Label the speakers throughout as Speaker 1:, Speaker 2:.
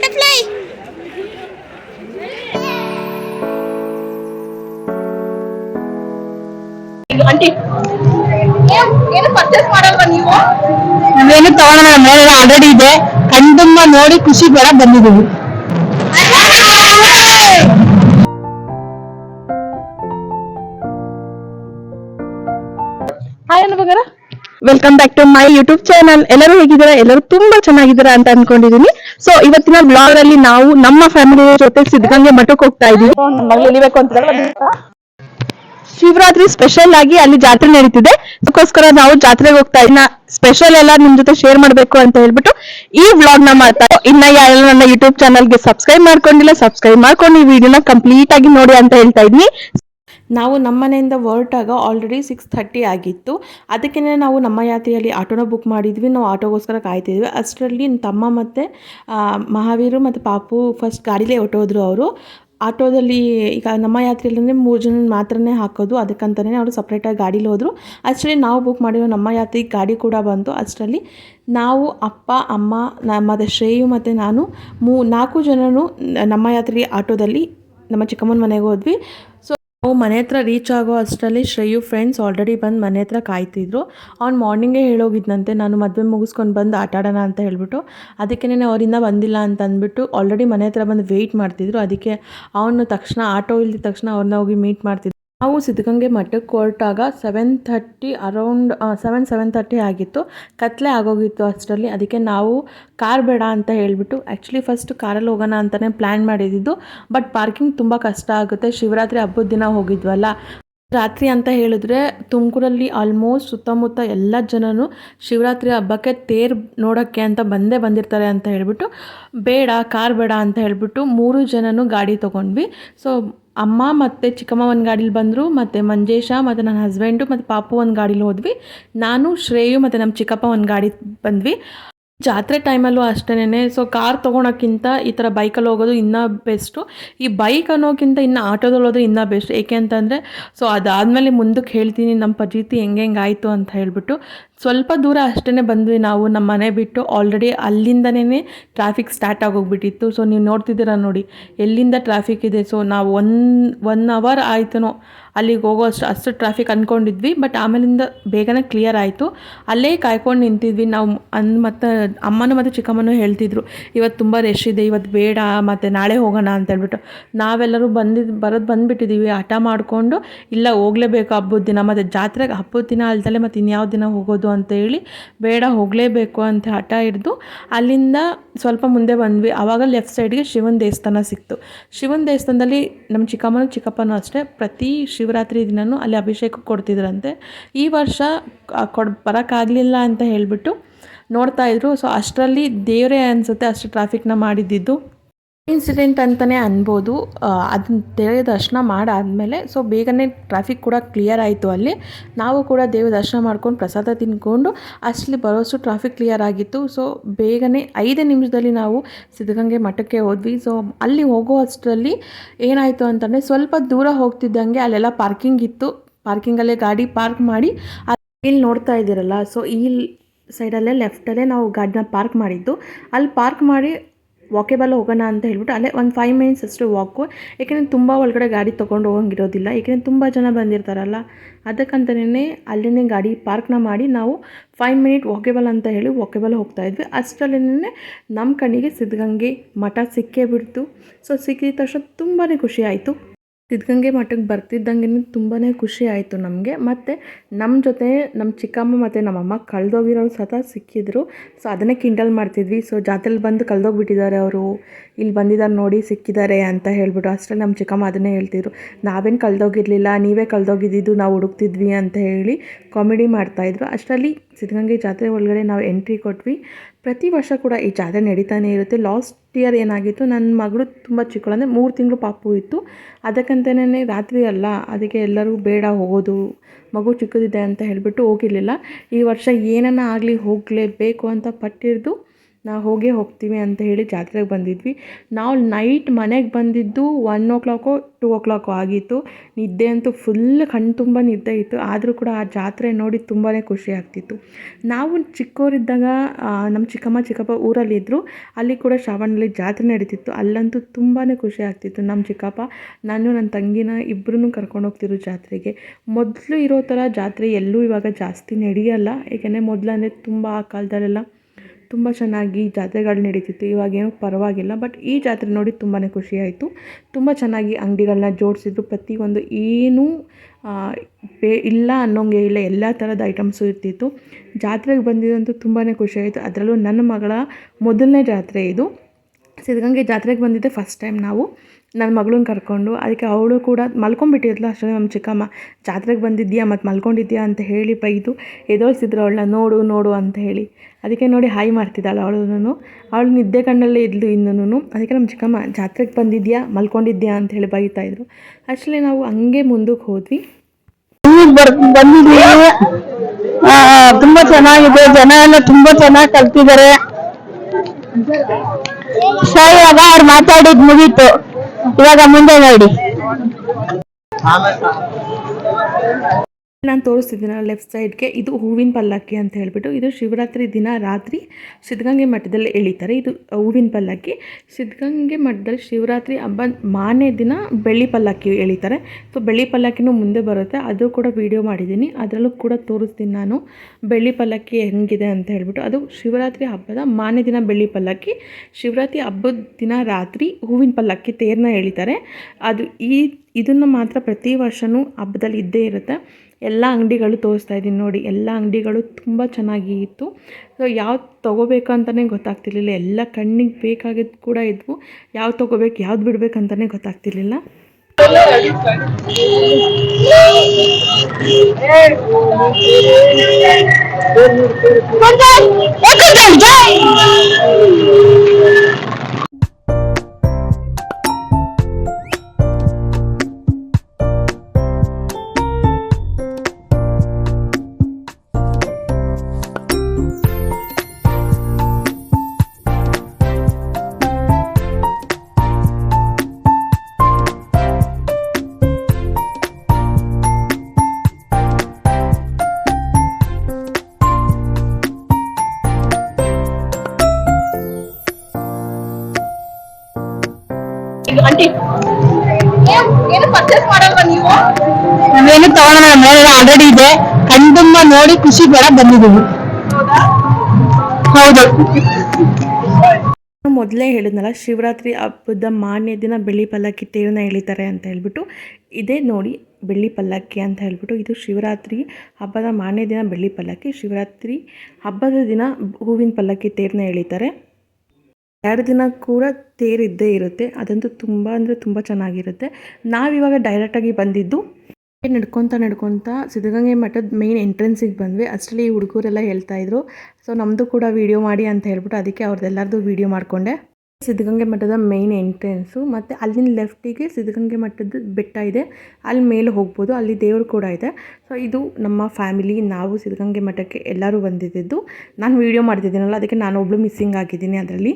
Speaker 1: Butterfly
Speaker 2: aunty
Speaker 1: ಏನು purchase ಮಾಡಲ್ವಾ ನೀವು
Speaker 2: ನಾವೇನು ತಗೊಳ್ಳೋಣ ಮೇಲೆ ಆಲ್ರೆಡಿ ಇದೆ ಕಣ್ತುಂಬ ನೋಡಿ ಖುಷಿ ಬೇಡ ಬಂದಿದ್ದೀವಿ welcome back to my YouTube channel ಎಲ್ಲರೂ ಹೇಗಿದ್ದೀರಾ? ಎಲ್ಲರೂ ತುಂಬಾ ಚೆನ್ನಾಗಿದ್ದೀರಾ ಅಂತ ಅನ್ಕೊಂಡಿದೀನಿ. ಸೊ ಇವತ್ತಿನ ಬ್ಲಾಗ್ ಅಲ್ಲಿ ನಾವು ನಮ್ಮ ಫ್ಯಾಮಿಲಿ ಜೊತೆ ಸಿದ್ಧಗಂಗೆ ಮಠಕ್ಕೆ ಹೋಗ್ತಾ ಇದೀವಿ. ಅಂತ ಶಿವರಾತ್ರಿ ಸ್ಪೆಷಲ್ ಆಗಿ ಅಲ್ಲಿ ಜಾತ್ರೆ ನಡೀತಿದೆ. ಅದಕ್ಕೋಸ್ಕರ ನಾವು ಜಾತ್ರೆಗೆ ಹೋಗ್ತಾ ಇನ್ನ ಸ್ಪೆಷಲ್ ಎಲ್ಲ ನಿಮ್ ಜೊತೆ ಶೇರ್ ಮಾಡ್ಬೇಕು ಅಂತ ಹೇಳ್ಬಿಟ್ಟು ಈ ವ್ಲಾಗ್ನ ಮಾಡ್ತಾ ಇನ್ನ ಯಾರೆಲ್ಲ ನನ್ನ ಯೂಟ್ಯೂಬ್ ಚಾನಲ್ಗೆ ಸಬ್ಸ್ಕ್ರೈಬ್ ಮಾಡ್ಕೊಂಡಿಲ್ಲ ಸಬ್ಸ್ಕ್ರೈಬ್ ಮಾಡ್ಕೊಂಡು ಈ ವಿಡಿಯೋನ ಕಂಪ್ಲೀಟ್ ಆಗಿ ನೋಡಿ ಅಂತ ಹೇಳ್ತಾ ಇದ್ನಿ.
Speaker 3: ನಾವು ನಮ್ಮ ಮನೆಯಿಂದ ಹೊರಟಾಗ ಆಲ್ರೆಡಿ ಸಿಕ್ಸ್ ಥರ್ಟಿ ಆಗಿತ್ತು. ಅದಕ್ಕೇ ನಾವು ನಮ್ಮ ಯಾತ್ರೆಯಲ್ಲಿ ಆಟೋನ ಬುಕ್ ಮಾಡಿದ್ವಿ. ನಾವು ಆಟೋಗೋಸ್ಕರ ಕಾಯ್ತಿದ್ವಿ. ಅಷ್ಟರಲ್ಲಿ ತಮ್ಮ ಮತ್ತು ಮಹಾವೀರು ಮತ್ತು ಪಾಪು ಫಸ್ಟ್ ಗಾಡಿಲೇ ಹೊಟ್ಟೋದ್ರು ಅವರು. ಆಟೋದಲ್ಲಿ ಈಗ ನಮ್ಮ ಯಾತ್ರೆಯಲ್ಲಿ ಮೂರು ಜನ ಮಾತ್ರನೇ ಹಾಕೋದು. ಅದಕ್ಕಂತಲೇ ಅವರು ಸಪ್ರೇಟಾಗಿ ಗಾಡೀಲಿ ಹೋದರು. ಅಷ್ಟರಲ್ಲಿ ನಾವು ಬುಕ್ ಮಾಡಿರೋ ನಮ್ಮ ಯಾತ್ರೆಗೆ ಗಾಡಿ ಕೂಡ ಬಂತು. ಅಷ್ಟರಲ್ಲಿ ನಾವು, ಅಪ್ಪ, ಅಮ್ಮ ನಮ್ಮದ ಶ್ರೇಯು ಮತ್ತು ನಾನು ಮೂ, ನಾಲ್ಕು ಜನನು ನಮ್ಮ ಯಾತ್ರೆ ಆಟೋದಲ್ಲಿ ನಮ್ಮ ಚಿಕ್ಕಮ್ಮನ ಮನೆಗೆ ಹೋದ್ವಿ. ಸೊ ನಾವು ಮನೆ ಹತ್ರ ರೀಚ್ ಆಗೋ ಅಷ್ಟರಲ್ಲಿ ಶ್ರೇಯು ಫ್ರೆಂಡ್ಸ್ ಆಲ್ರೆಡಿ ಬಂದು ಮನೆ ಹತ್ರ ಕಾಯ್ತಿದ್ರು. ಅವ್ನು ಮಾರ್ನಿಂಗೇ ಹೇಳೋಗಿದ್ನಂತೆ, ನಾನು ಮದುವೆ ಮುಗಿಸ್ಕೊಂಡು ಬಂದು ಆಟ ಆಡೋಣ ಅಂತ ಹೇಳ್ಬಿಟ್ಟು ನೆನೆ ಅವರಿಂದ ಬಂದಿಲ್ಲ ಅಂತ ಅಂದ್ಬಿಟ್ಟು ಆಲ್ರೆಡಿ ಮನೆ ಹತ್ರ ಬಂದು ವೆಯ್ಟ್ ಮಾಡ್ತಿದ್ರು. ಅದಕ್ಕೆ ಅವನು ತಕ್ಷಣ, ಆಟೋ ಇಲ್ದಿದ ತಕ್ಷಣ ಅವ್ರನ್ನ ಹೋಗಿ ಮೀಟ್ ಮಾಡ್ತಿದ್ರು. ನಾವು ಸಿದ್ಧಗಂಗೆ ಮಠಕ್ಕೆ ಹೊರಟಾಗ seven thirty around seven seven thirty ಆಗಿತ್ತು. ಕತ್ಲೆ ಆಗೋಗಿತ್ತು ಅಷ್ಟರಲ್ಲಿ. ಅದಕ್ಕೆ ನಾವು ಕಾರ್ ಬೇಡ ಅಂತ ಹೇಳಿಬಿಟ್ಟು ಆ್ಯಕ್ಚುಲಿ ಫಸ್ಟ್ ಕಾರಲ್ಲಿ ಹೋಗೋಣ ಅಂತಲೇ ಪ್ಲ್ಯಾನ್ ಮಾಡಿದ್ದು ಬಟ್ ಪಾರ್ಕಿಂಗ್ ತುಂಬ ಕಷ್ಟ ಆಗುತ್ತೆ. ಶಿವರಾತ್ರಿ ಹಬ್ಬದ ದಿನ ಹೋಗಿದ್ವಲ್ಲ. ರಾತ್ರಿ ಅಂತ ಹೇಳಿದ್ರೆ ತುಮಕೂರಲ್ಲಿ ಆಲ್ಮೋಸ್ಟ್ ಸುತ್ತಮುತ್ತ ಎಲ್ಲ ಜನನು ಶಿವರಾತ್ರಿ ಹಬ್ಬಕ್ಕೆ ತೇರು ನೋಡೋಕ್ಕೆ ಅಂತ ಬಂದೇ ಬಂದಿರ್ತಾರೆ ಅಂತ ಹೇಳಿಬಿಟ್ಟು ಬೇಡ, ಕಾರ್ ಬೇಡ ಅಂತ ಹೇಳಿಬಿಟ್ಟು ಮೂರು ಜನನು ಗಾಡಿ ತೊಗೊಂಡ್ವಿ. ಸೊ ಅಮ್ಮ ಮತ್ತು ಚಿಕ್ಕಮ್ಮ ಒಂದು ಗಾಡೀಲಿ ಬಂದರು, ಮತ್ತು ಮಂಜೇಶ, ಮತ್ತು ನನ್ನ ಹಸ್ಬೆಂಡು ಮತ್ತು ಪಾಪು ಒಂದು ಗಾಡೀಲಿ ಹೋದ್ವಿ. ನಾನು, ಶ್ರೇಯು ಮತ್ತು ನಮ್ಮ ಚಿಕ್ಕಪ್ಪ ಒಂದು ಗಾಡಿ ಬಂದ್ವಿ. ಜಾತ್ರೆ ಟೈಮಲ್ಲೂ ಅಷ್ಟೇನೆ ಸೊ ಕಾರ್ ತೊಗೊಳೋಕ್ಕಿಂತ ಈ ಥರ ಬೈಕಲ್ಲಿ ಹೋಗೋದು ಇನ್ನೂ ಬೆಸ್ಟು ಈ ಬೈಕ್ ಅನ್ನೋಕ್ಕಿಂತ ಇನ್ನು ಆಟೋದಲ್ಲಿ ಹೋದ್ರೆ ಇನ್ನೂ ಬೆಸ್ಟ್ ಏಕೆ ಅಂತಂದರೆ ಸೊ ಅದಾದಮೇಲೆ ಮುಂದಕ್ಕೆ ಹೇಳ್ತೀನಿ ನಮ್ಮ ಪಜೀತಿ ಹೆಂಗೆ ಹೆಂಗೆ ಆಯಿತು ಅಂತ ಹೇಳ್ಬಿಟ್ಟು. ಸ್ವಲ್ಪ ದೂರ ಅಷ್ಟೇ ಬಂದ್ವಿ ನಾವು, ನಮ್ಮ ಮನೆ ಬಿಟ್ಟು ಆಲ್ರೆಡಿ ಅಲ್ಲಿಂದನೇ ಟ್ರಾಫಿಕ್ ಸ್ಟಾರ್ಟ್ ಆಗೋಗ್ಬಿಟ್ಟಿತ್ತು. ಸೊ ನೀವು ನೋಡ್ತಿದ್ದೀರಾ ನೋಡಿ, ಎಲ್ಲಿಂದ ಟ್ರಾಫಿಕ್ ಇದೆ? ಸೊ ನಾವು ಒನ್ ಒನ್ ಅವರ್ ಆಯ್ತನೋ, ಅಲ್ಲಿಗೆ ಹೋಗೋ ಅಷ್ಟು ಅಷ್ಟು ಟ್ರಾಫಿಕ್ ಅಂದ್ಕೊಂಡಿದ್ವಿ ಬಟ್ ಆಮೇಲಿಂದ ಬೇಗನೆ ಕ್ಲಿಯರ್ ಆಯಿತು. ಅಲ್ಲೇ ಕಾಯ್ಕೊಂಡು ನಿಂತಿದ್ವಿ. ನಾವು ಅನ್, ಮತ್ತು ಅಮ್ಮನೂ ಮತ್ತು ಚಿಕ್ಕಮ್ಮನೂ ಹೇಳ್ತಿದ್ರು, ಇವತ್ತು ತುಂಬ ರಶ್ ಇದೆ, ಇವತ್ತು ಬೇಡ, ಮತ್ತು ನಾಳೆ ಹೋಗೋಣ ಅಂತ ಹೇಳ್ಬಿಟ್ಟು. ನಾವೆಲ್ಲರೂ ಬಂದಿದ್ದು ಬರೋದು ಬಂದುಬಿಟ್ಟಿದ್ದೀವಿ ಹಠ ಮಾಡಿಕೊಂಡು, ಇಲ್ಲ ಹೋಗಲೇಬೇಕು ಹಬ್ಬದ ದಿನ, ಮತ್ತು ಜಾತ್ರೆಗೆ ಹಬ್ಬದ ದಿನ ಅಲ್ದಲೆ ಮತ್ತು ಇನ್ಯಾವ ದಿನ ಹೋಗೋದು ಅಂತ ಹೇಳಿ ಬೇಡ ಹೋಗಲೇಬೇಕು ಅಂತ ಹಠ ಹಿಡಿದು ಅಲ್ಲಿಂದ ಸ್ವಲ್ಪ ಮುಂದೆ ಬಂದ್ವಿ. ಆವಾಗ ಲೆಫ್ಟ್ ಸೈಡ್ಗೆ ಶಿವನ ದೇವಸ್ಥಾನ ಸಿಕ್ತು. ಶಿವನ ದೇವಸ್ಥಾನದಲ್ಲಿ ನಮ್ಮ ಚಿಕ್ಕಮ್ಮನೂ ಚಿಕ್ಕಪ್ಪನೂ ಅಷ್ಟೇ ಪ್ರತಿ ಶಿವರಾತ್ರಿ ದಿನವೂ ಅಲ್ಲಿ ಅಭಿಷೇಕ ಕೊಡ್ತಿದ್ರಂತೆ. ಈ ವರ್ಷ ಕೊಡ್ ಬರೋಕ್ಕಾಗಲಿಲ್ಲ ಅಂತ ಹೇಳಿಬಿಟ್ಟು ನೋಡ್ತಾಯಿದ್ರು ಸೊ ಅಷ್ಟರಲ್ಲಿ ದೇವರೇ ಅನಿಸುತ್ತೆ ಅಷ್ಟು ಟ್ರಾಫಿಕ್ನ ಮಾಡಿದ್ದಿದ್ದು. ಇನ್ಸಿಡೆಂಟ್ ಅಂತಲೇ ಅನ್ಬೋದು. ಅದನ್ನ ದೇವ್ರ ದರ್ಶನ ಮಾಡಾದಮೇಲೆ ಸೊ ಬೇಗನೆ ಟ್ರಾಫಿಕ್ ಕೂಡ ಕ್ಲಿಯರ್ ಆಯಿತು ಅಲ್ಲಿ. ನಾವು ಕೂಡ ದೇವ್ರ ದರ್ಶನ ಮಾಡ್ಕೊಂಡು ಪ್ರಸಾದ ತಿನ್ಕೊಂಡು ಅಷ್ಟಲ್ಲಿ ಬರೋಷ್ಟು ಟ್ರಾಫಿಕ್ ಕ್ಲಿಯರ್ ಆಗಿತ್ತು. ಸೊ ಬೇಗನೆ ಐದೇ ನಿಮಿಷದಲ್ಲಿ ನಾವು ಸಿದ್ಧಗಂಗೆ ಮಠಕ್ಕೆ ಹೋದ್ವಿ. ಸೊ ಅಲ್ಲಿ ಹೋಗೋ ಅಷ್ಟರಲ್ಲಿ ಏನಾಯಿತು ಅಂತಂದರೆ, ಸ್ವಲ್ಪ ದೂರ ಹೋಗ್ತಿದ್ದಂಗೆ ಅಲ್ಲೆಲ್ಲ ಪಾರ್ಕಿಂಗ್ ಇತ್ತು. ಪಾರ್ಕಿಂಗಲ್ಲೇ ಗಾಡಿ ಪಾರ್ಕ್ ಮಾಡಿ ಇಲ್ಲಿ ನೋಡ್ತಾ ಇದ್ದೀರಲ್ಲ ಸೊ ಈ ಸೈಡಲ್ಲೇ ಲೆಫ್ಟಲ್ಲೇ ನಾವು ಗಾಡಿನ ಪಾರ್ಕ್ ಮಾಡಿದ್ದು. ಅಲ್ಲಿ ಪಾರ್ಕ್ ಮಾಡಿ ವಾಕೇಬಲ್ ಹೋಗೋಣ ಅಂತ ಹೇಳ್ಬಿಟ್ಟು ಅಲ್ಲೇ ಒಂದು ಫೈವ್ ಮಿನಿಟ್ಸ್ ಅಷ್ಟು ವಾಕು ಏಕೆಂದರೆ ತುಂಬ ಒಳಗಡೆ ಗಾಡಿ ತೊಗೊಂಡು ಹೋಗಂಗಿರೋದಿಲ್ಲ. ಏಕೆಂದರೆ ತುಂಬ ಜನ ಬಂದಿರ್ತಾರಲ್ಲ. ಅದಕ್ಕಂತಲೇ ಅಲ್ಲೇ ಗಾಡಿ ಪಾರ್ಕ್ನ ಮಾಡಿ ನಾವು ಫೈವ್ ಮಿನಿಟ್ ವಾಕೇಬಲ್ ಅಂತ ಹೇಳಿ ವಾಕೇಬಲ್ ಹೋಗ್ತಾ ಇದ್ವಿ. ಅಷ್ಟರಲ್ಲಿನೇ ನಮ್ಮ ಕಣ್ಣಿಗೆ ಸಿದ್ಧಗಂಗೆ ಮಠ ಸಿಕ್ಕೇ ಬಿಡ್ತು. ಸೊ ಸಿಕ್ಕಿದ ತಕ್ಷಣ ತುಂಬಾ ಖುಷಿ ಆಯಿತು. ಸಿದ್ಧಗಂಗೆ ಮಠಕ್ಕೆ ಬರ್ತಿದ್ದಂಗೆ ತುಂಬಾ ಖುಷಿ ಆಯಿತು ನಮಗೆ. ಮತ್ತು ನಮ್ಮ ಜೊತೆ ನಮ್ಮ ಚಿಕ್ಕಮ್ಮ ಮತ್ತು ನಮ್ಮಮ್ಮ ಕಳೆದೋಗಿರೋರು ಸತ ಸಿಕ್ಕಿದ್ರು. ಸೊ ಅದನ್ನೇ ಕಿಂಡಲ್ ಮಾಡ್ತಿದ್ವಿ. ಸೊ ಜಾತ್ರೆಲಿ ಬಂದು ಕಳೆದೋಗ್ಬಿಟ್ಟಿದ್ದಾರೆ ಅವರು. ಇಲ್ಲಿ ಬಂದಿದ್ದಾರೆ ನೋಡಿ, ಸಿಕ್ಕಿದ್ದಾರೆ ಅಂತ ಹೇಳಿಬಿಟ್ಟು ಅಷ್ಟರಲ್ಲಿ ನಮ್ಮ ಚಿಕ್ಕಮ್ಮ ಅದನ್ನೇ ಹೇಳ್ತಿದ್ರು. ನಾವೇನು ಕಳೆದೋಗಿರಲಿಲ್ಲ, ನೀವೇ ಕಳೆದೋಗಿದ್ದಿದ್ದು ನಾವು ಹುಡುಕ್ತಿದ್ವಿ ಅಂತ ಹೇಳಿ ಕಾಮಿಡಿ ಮಾಡ್ತಾಯಿದ್ರು ಅಷ್ಟರಲ್ಲಿ ಸಿದ್ಧಗಂಗೆ ಜಾತ್ರೆ ಒಳಗಡೆ ನಾವು ಎಂಟ್ರಿ ಕೊಟ್ವಿ. ಪ್ರತಿ ವರ್ಷ ಕೂಡ ಈ ಜಾತ್ರೆ ನಡೀತಾನೆ ಇರುತ್ತೆ. ಲಾಸ್ಟ್ ಇಯರ್ ಏನಾಗಿತ್ತು ನನ್ನ ಮಗಳು ತುಂಬ ಚಿಕ್ಕಳು, ಅಂದರೆ ಮೂರು ತಿಂಗಳು ಪಾಪು ಇತ್ತು. ಅದಕ್ಕಂತಲೇ ರಾತ್ರಿ ಅಲ್ಲ, ಅದಕ್ಕೆ ಎಲ್ಲರೂ ಬೇಡ ಹೋಗೋದು, ಮಗು ಚಿಕ್ಕದಿದೆ ಅಂತ ಹೇಳಿಬಿಟ್ಟು ಹೋಗಿರಲಿಲ್ಲ. ಈ ವರ್ಷ ಏನನ್ನ ಆಗಲಿ ಹೋಗಲೇಬೇಕು ಅಂತ ಪಟ್ಟಿರ್ದು. ನಾವು ಹೋಗೇ ಹೋಗ್ತೀವಿ ಅಂತ ಹೇಳಿ ಜಾತ್ರೆಗೆ ಬಂದಿದ್ವಿ. ನಾವು ನೈಟ್ ಮನೆಗೆ ಬಂದಿದ್ದು ಒನ್ ಓ ಕ್ಲಾಕೋ ಟೂ ಓ ಕ್ಲಾಕೋ ಆಗಿತ್ತು. ನಿದ್ದೆ ಅಂತೂ ಫುಲ್ ಕಣ್ಣು ತುಂಬ ನಿದ್ದೆ ಇತ್ತು. ಆದರೂ ಕೂಡ ಆ ಜಾತ್ರೆ ನೋಡಿ ತುಂಬಾ ಖುಷಿ ಆಗ್ತಿತ್ತು. ನಾವು ಚಿಕ್ಕವರಿದ್ದಾಗ ನಮ್ಮ ಚಿಕ್ಕಮ್ಮ ಚಿಕ್ಕಪ್ಪ ಊರಲ್ಲಿದ್ದರು ಅಲ್ಲಿ ಕೂಡ ಶ್ರಾವಣದಲ್ಲಿ ಜಾತ್ರೆ ನಡೀತಿತ್ತು. ಅಲ್ಲಂತೂ ತುಂಬಾ ಖುಷಿ ಆಗ್ತಿತ್ತು ನಮ್ಮ ಚಿಕ್ಕಪ್ಪ. ನಾನು ನನ್ನ ತಂಗಿನ ಇಬ್ಬರೂ ಕರ್ಕೊಂಡು ಹೋಗ್ತಿದ್ರು ಜಾತ್ರೆಗೆ. ಮೊದಲು ಇರೋ ಥರ ಜಾತ್ರೆ ಎಲ್ಲೂ ಇವಾಗ ಜಾಸ್ತಿ ನಡೆಯಲ್ಲ ಏಕೆಂದರೆ ಮೊದಲಂದರೆ ತುಂಬ ಆ ಕಾಲದಲ್ಲೆಲ್ಲ ತುಂಬ ಚೆನ್ನಾಗಿ ಜಾತ್ರೆಗಳು ನಡೀತಿತ್ತು. ಇವಾಗೇನು ಪರವಾಗಿಲ್ಲ. ಬಟ್ ಈ ಜಾತ್ರೆ ನೋಡಿ ತುಂಬಾ ಖುಷಿಯಾಯಿತು. ತುಂಬ ಚೆನ್ನಾಗಿ ಅಂಗಡಿಗಳನ್ನ ಜೋಡಿಸಿದ್ರು. ಪ್ರತಿಯೊಂದು ಏನೂ ಬೇ, ಇಲ್ಲ ಅನ್ನೋಂಗೆ ಇಲ್ಲ. ಎಲ್ಲ ಥರದ ಐಟಮ್ಸು ಇರ್ತಿತ್ತು. ಜಾತ್ರೆಗೆ ಬಂದಿದ್ದಂತೂ ತುಂಬಾ ಖುಷಿ ಆಯಿತು ಅದರಲ್ಲೂ ನನ್ನ ಮಗಳ ಮೊದಲನೇ ಜಾತ್ರೆ ಇದು. ಸಿದ್ಧಗಂಗೆ ಜಾತ್ರೆಗೆ ಬಂದಿದ್ದೆ ಫಸ್ಟ್ ಟೈಮ್ ನಾವು. ನನ್ನ ಮಗಳನ್ನ ಕರ್ಕೊಂಡು ಅದಕ್ಕೆ ಅವಳು ಕೂಡ ಮಲ್ಕೊಂಡ್ಬಿಟ್ಟಿದ್ಲು ಅಷ್ಟೇ ನಮ್ಮ ಚಿಕ್ಕಮ್ಮ. ಜಾತ್ರೆಗೆ ಬಂದಿದ್ದೀಯಾ ಮತ್ತು ಮಲ್ಕೊಂಡಿದ್ದೀಯಾ ಅಂತ ಹೇಳಿ ಬೈದು ಎದೋಳಿಸಿದ್ರು ಅವಳನ್ನ, ನೋಡು ನೋಡು ಅಂತ ಹೇಳಿ. ಅದಕ್ಕೆ ನೋಡಿ ಹಾಯ್ ಮಾಡ್ತಿದ್ದಾಳೆ ಅವಳು ಅವಳು ನಿದ್ದೆ ಕಣ್ಣಲ್ಲೇ ಇದ್ಲು ಇನ್ನೂನು ಅದಕ್ಕೆ ನಮ್ಮ ಚಿಕ್ಕಮ್ಮ, ಜಾತ್ರೆಗೆ ಬಂದಿದ್ಯಾ ಮಲ್ಕೊಂಡಿದ್ಯಾ ಅಂತ ಹೇಳಿ ಬೈತಾ ಇದ್ರು. ಅಷ್ಟೇ ನಾವು ಹಂಗೆ ಮುಂದಕ್ಕೆ ಹೋದ್ವಿ.
Speaker 2: ಬಂದಿದ್ದೀವಿ. ತುಂಬಾ ಚೆನ್ನಾಗಿದೆ. ಜನ ಎಲ್ಲ ತುಂಬಾ ಚೆನ್ನಾಗಿ ಕಲ್ತಿದ್ದಾರೆ. ಸರಿ ಇವಾಗ ಅವ್ರು ಮಾತಾಡಿದ್ ಮುಗೀತು. ಇವಾಗ ಮುಂದೆ ನೋಡಿ
Speaker 3: ನಾನು ತೋರಿಸ್ತಿದ್ದೀನಲ್ಲ ಲೆಫ್ಟ್ ಸೈಡ್ಗೆ ಇದು ಹೂವಿನ ಪಲ್ಲಕ್ಕಿ ಅಂತ ಹೇಳಿಬಿಟ್ಟು ಇದು ಶಿವರಾತ್ರಿ ದಿನ ರಾತ್ರಿ ಸಿದ್ಧಗಂಗೆ ಮಠದಲ್ಲಿ ಎಳಿತಾರೆ. ಇದು ಹೂವಿನ ಪಲ್ಲಕ್ಕಿ. ಸಿದ್ಧಗಂಗೆ ಮಠದಲ್ಲಿ ಶಿವರಾತ್ರಿ ಹಬ್ಬ ಮಾನೆ ದಿನ ಬೆಳ್ಳಿ ಪಲ್ಲಕ್ಕಿ ಎಳಿತಾರೆ. ಸೊ ಬೆಳ್ಳಿ ಪಲ್ಲಕ್ಕಿನೂ ಮುಂದೆ ಬರುತ್ತೆ. ಅದು ಕೂಡ ವೀಡಿಯೋ ಮಾಡಿದ್ದೀನಿ. ಅದರಲ್ಲೂ ಕೂಡ ತೋರಿಸ್ತೀನಿ ನಾನು. ಬೆಳ್ಳಿ ಪಲ್ಲಕ್ಕಿ ಹೆಂಗಿದೆ ಅಂತ ಹೇಳಿಬಿಟ್ಟು. ಅದು ಶಿವರಾತ್ರಿ ಹಬ್ಬದ ಮಾನೆ ದಿನ ಬೆಳ್ಳಿ ಪಲ್ಲಕ್ಕಿ. ಶಿವರಾತ್ರಿ ಹಬ್ಬದ ದಿನ ರಾತ್ರಿ ಹೂವಿನ ಪಲ್ಲಕ್ಕಿ ತೇರನ್ನ ಎಳಿತಾರೆ. ಅದು ಈ ಇದನ್ನು ಮಾತ್ರ ಪ್ರತಿ ವರ್ಷವೂ ಹಬ್ಬದಲ್ಲಿ ಇದ್ದೇ ಇರುತ್ತೆ ಎಲ್ಲ ಅಂಗಡಿಗಳು ತೋರಿಸ್ತಾ ಇದ್ದೀನಿ ನೋಡಿ ಎಲ್ಲ ಅಂಗಡಿಗಳು ತುಂಬ ಚೆನ್ನಾಗಿ ಇತ್ತು ಸೊ ಯಾವ್ದು ತೊಗೋಬೇಕು ಅಂತಲೇ ಗೊತ್ತಾಗ್ತಿರ್ಲಿಲ್ಲ ಎಲ್ಲ ಕಣ್ಣಿಗೆ ಬೇಕಾಗಿದ್ದು ಕೂಡ ಇದ್ವು ಯಾವ್ದು ತೊಗೋಬೇಕು ಯಾವ್ದು ಬಿಡ್ಬೇಕು ಅಂತಲೇ ಗೊತ್ತಾಗ್ತಿರ್ಲಿಲ್ಲ
Speaker 2: ತಗೊಳ್ಳೋಣ ಮೇಲೆ ಆಲ್ರೆಡಿ ಇದೆ. ಕಣ್ತುಂಬ ನೋಡಿ ಖುಷಿ ಬೇಡ ಬಂದಿದ್ದೀವಿ. ಹೌದು?
Speaker 3: ನಾನು ಮೊದಲೇ ಹೇಳಿದ್ನಲ್ಲ ಶಿವರಾತ್ರಿ ಹಬ್ಬದ ಮಾನ್ಯ ದಿನ ಬೆಳ್ಳಿ ಪಲ್ಲಕ್ಕಿ ತೇರನ್ನ ಎಳಿತಾರೆ ಅಂತ ಹೇಳ್ಬಿಟ್ಟು ಇದೇ ನೋಡಿ ಬೆಳ್ಳಿ ಪಲ್ಲಕ್ಕಿ ಅಂತ ಹೇಳ್ಬಿಟ್ಟು ಇದು ಶಿವರಾತ್ರಿ ಹಬ್ಬದ ಮಾನ್ಯ ದಿನ ಬೆಳ್ಳಿ ಪಲ್ಲಕ್ಕಿ ಶಿವರಾತ್ರಿ ಹಬ್ಬದ ದಿನ ಹೂವಿನ ಪಲ್ಲಕ್ಕಿ ತೇರನ್ನ ಎಳಿತಾರೆ. ಎರಡು ದಿನ ಕೂಡ ತೇರಿದ್ದೇ ಇದ್ದೇ ಇರುತ್ತೆ ಅದಂತೂ ತುಂಬ ಅಂದರೆ ತುಂಬ ಚೆನ್ನಾಗಿರುತ್ತೆ. ನಾವಿವಾಗ ಡೈರೆಕ್ಟಾಗಿ ಬಂದಿದ್ದು ನಡ್ಕೊತ ನಡ್ಕೊತ ಸಿದ್ಧಗಂಗೆ ಮಠದ ಮೇನ್ ಎಂಟ್ರೆನ್ಸಿಗೆ ಬಂದ್ವಿ. ಅಷ್ಟರಲ್ಲಿ ಈ ಹುಡುಗರೆಲ್ಲ ಹೇಳ್ತಾ ಇದ್ರು. ಸೊ ನಮ್ಮದು ಕೂಡ ವೀಡಿಯೋ ಮಾಡಿ ಅಂತ ಹೇಳ್ಬಿಟ್ಟು ಅದಕ್ಕೆ ಅವ್ರದ್ದೆಲ್ಲರದು ವೀಡಿಯೋ ಮಾಡಿಕೊಂಡೆ. ಸಿದ್ಧಗಂಗೆ ಮಠದ ಮೇನ್ ಎಂಟ್ರೆನ್ಸು ಮತ್ತು ಅಲ್ಲಿನ ಲೆಫ್ಟಿಗೆ ಸಿದ್ಧಗಂಗೆ ಮಠದ ಬೆಟ್ಟ ಇದೆ. ಅಲ್ಲಿ ಮೇಲೆ ಹೋಗ್ಬೋದು. ಅಲ್ಲಿ ದೇವರು ಕೂಡ ಇದೆ. ಸೊ ಇದು ನಮ್ಮ ಫ್ಯಾಮಿಲಿ ನಾವು ಸಿದ್ಧಗಂಗೆ ಮಠಕ್ಕೆ ಎಲ್ಲರೂ ಬಂದಿದ್ದು. ನಾನು ವೀಡಿಯೋ ಮಾಡ್ತಿದ್ದೀನಲ್ಲ, ಅದಕ್ಕೆ ನಾನು ಒಬ್ಳು ಮಿಸ್ಸಿಂಗ್ ಆಗಿದ್ದೀನಿ ಅದರಲ್ಲಿ.